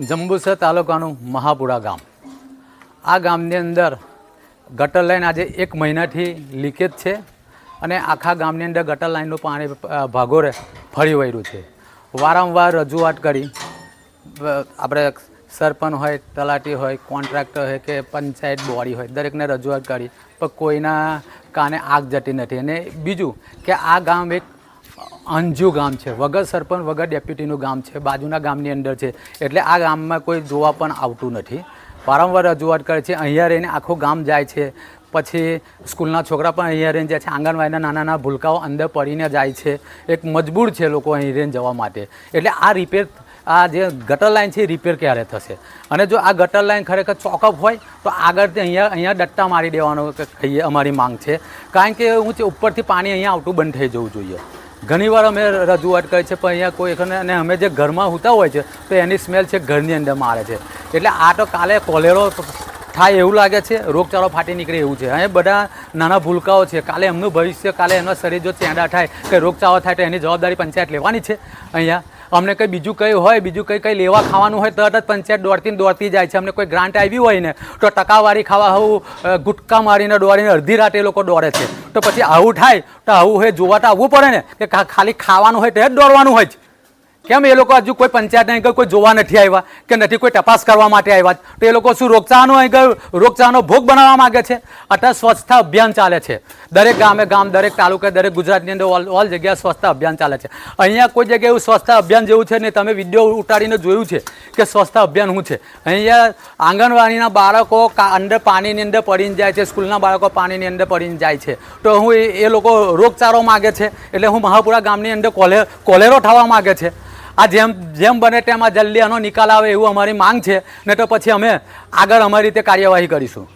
જંબુસર તાલુકાનું મહાપુરા ગામ. આ ગામની અંદર ગટર લાઈન આજે એક મહિનાથી લીકેજ છે અને આખા ગામની અંદર ગટર લાઇનનું પાણી ભાગોરે ફરી વળ્યું છે. વારંવાર રજૂઆત કરી આપણે સરપંચ હોય, તલાટી હોય, કોન્ટ્રાક્ટર હોય કે પંચાયત બોડી હોય, દરેકને રજૂઆત કરી, પણ કોઈના કાને આગ જતી નથી. અને બીજું કે આ ગામ એક અંજુ ગામ છે. વગર સરપંચ, વગર ડેપ્યુટીનું ગામ છે. બાજુના ગામની અંદર છે. એટલે આ ગામમાં કોઈ જોવા પણ આવતું નથી. વારંવાર રજૂઆત કરે છે, અહીંયા રહીને આખું ગામ જાય છે. પછી સ્કૂલના છોકરા પણ અહીંયા રહીને જાય છે. આંગણવાડીના નાના નાના ભૂલકાઓ અંદર પડીને જાય છે. એક મજબૂર છે લોકો અહીં રહીને જવા માટે. એટલે આ રિપેર આ જે ગટર લાઇન છે એ રિપેર ક્યારે થશે? અને જો આ ગટર લાઈન ખરેખર ચોકઅપ હોય, તો આગળથી અહીંયા અહીંયા ડટ્ટા મારી દેવાનો કહીએ અમારી માંગ છે. કારણ કે હું ઉપરથી પાણી અહીંયા આવતું બંધ થઈ જવું જોઈએ. ઘણીવાર અમે રજૂઆત કરી છે, પણ અહીંયા કોઈ અને અમે જે ઘરમાં હોતા હોય છે, તો એની સ્મેલ છે ઘરની અંદર મારે છે. એટલે આ તો કાલે કોલેરો થાય એવું લાગે છે, રોગચાળો ફાટી નીકળે એવું છે. અહીં બધા નાના ભૂલકાઓ છે. કાલે એમનું ભવિષ્ય, કાલે એમના શરીર જો ચેંડા થાય કે રોગચાળો થાય તો એની જવાબદારી પંચાયત લેવાની છે. અહીંયા અમને કંઈ બીજું કંઈ હોય, બીજું કંઈ કંઈ લેવા ખાવાનું હોય, તરત જ પંચાયત દોડતીને દોડતી જાય છે. અમને કોઈ ગ્રાન્ટ આવી હોય ને, તો ટકાવારી ખાવા આવું ગુટકા મારીને દોડીને અડધી રાતે એ લોકો દોડે છે. તો પછી આવું થાય, તો આવું હોય, જોવા તો આવવું પડે ને, કે ખાલી ખાવાનું હોય તો જ દોડવાનું હોય જ કેમ એ લોકો હજુ કોઈ પંચાયત અહીં કોઈ જોવા નથી આવ્યા કે નથી કોઈ તપાસ કરવા માટે આવ્યા? તો એ લોકો શું રોગચાળાનો ગયો રોગચાળાનો ભોગ બનાવવા માગે છે? અત્યારે સ્વચ્છતા અભિયાન ચાલે છે. દરેક ગામે ગામ, દરેક તાલુકે, દરેક ગુજરાતની અંદર ઓલ ઓલ જગ્યાએ સ્વચ્છતા અભિયાન ચાલે છે. અહીંયા કોઈ જગ્યાએ એવું સ્વચ્છતા અભિયાન જેવું છે ને તમે વીડિયો ઉતારીને જોયું છે કે સ્વચ્છતા અભિયાન શું છે? અહીંયા આંગણવાડીના બાળકો અંદર પાણીની અંદર પડીને જાય છે, સ્કૂલના બાળકો પાણીની અંદર પડીને જાય છે. તો હું એ લોકો રોગચાળો માગે છે. એટલે હું મહાપુરા ગામની અંદર કોલે, કોલેરો થવા માગે છે. આ જેમ જેમ બને તેમ આ જલ્દી આનો નિકાલ આવે એવું અમારી માંગ છે. ને તો પછી અમે આગળ અમારી રીતે કાર્યવાહી કરીશું.